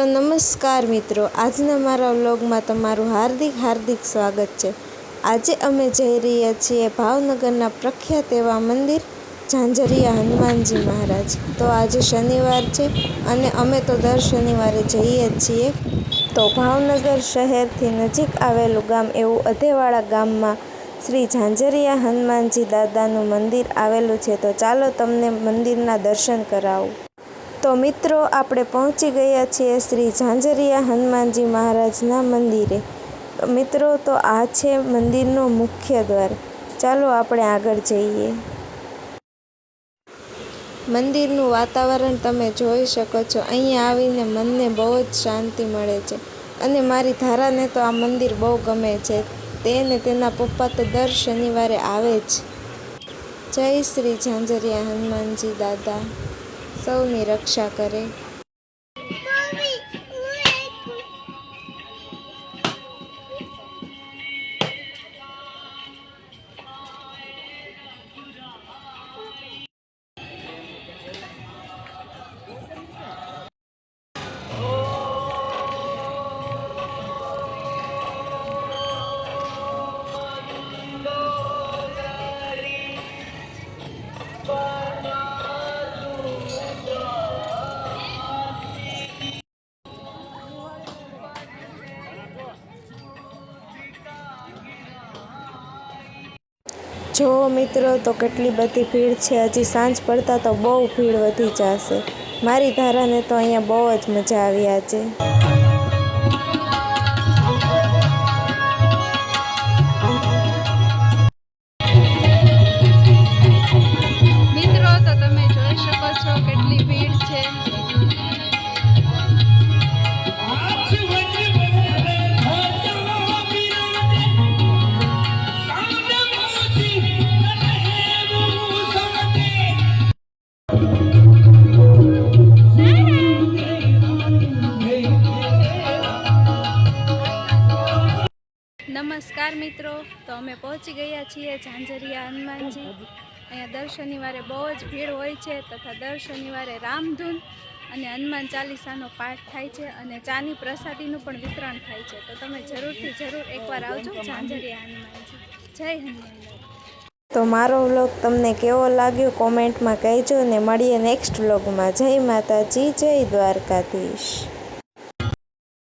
તો નમસ્કાર મિત્રો, આજના મારા વ્લોગમાં તમારું હાર્દિક હાર્દિક સ્વાગત છે. આજે અમે જઈ રહ્યા છીએ ભાવનગરના પ્રખ્યાત એવા મંદિર ઝાંઝરિયા હનુમાનજી મહારાજ. તો આજે શનિવાર છે અને અમે તો દર શનિવારે જઈએ છીએ. તો ભાવનગર શહેરથી નજીક આવેલું ગામ એવું અધેવાળા ગામમાં શ્રી ઝાંઝરિયા હનુમાનજી દાદાનું મંદિર આવેલું છે. તો ચાલો તમને મંદિરના દર્શન કરાવું. તો મિત્રો, આપણે પહોંચી ગયા છીએ શ્રી ઝાંઝરિયા હનુમાનજી મહારાજના મંદિરે. મિત્રો, તો આ છે મંદિરનો મુખ્ય દ્વાર. ચાલો આપણે આગળ જઈએ. મંદિરનું વાતાવરણ તમે જોઈ શકો છો. અહીંયા આવીને મનને બહુ જ શાંતિ મળે છે. અને મારી ધારાને તો આ મંદિર બહુ ગમે છે. તેને તેના પપ્પા તો દર શનિવારે આવે જ. જય શ્રી ઝાંઝરિયા હનુમાનજી દાદા. સૌની રક્ષા કરે. જો મિત્રો, તો કેટલી બધી ભીડ છે. હજી સાંજ પડતા તો બહુ ભીડ વધી જશે. મારી ધારાને તો અહીંયા બહુ જ મજા આવી આજે. નમસ્કાર મિત્રો. તો અમે પહોંચી ગયા છીએ ઝાંઝરિયા હનુમાનજી. અહીંયા દર શનિવારે બહુ જ ભીડ હોય છે તથા દર શનિવારે રામધૂન અને હનુમાન ચાલીસાનો પાઠ થાય છે અને ચાની પ્રસાદીનું પણ વિતરણ થાય છે. તો તમે જરૂરથી જરૂર એકવાર આવજો ઝાંઝરિયા હનુમાનજી. જય હનુમાન તો મારો વ્લોગ તમને કેવો લાગ્યો કોમેન્ટમાં કહેજો ને મળીએ નેક્સ્ટ વ્લોગમાં. જય માતાજી, જય દ્વારકાધીશ.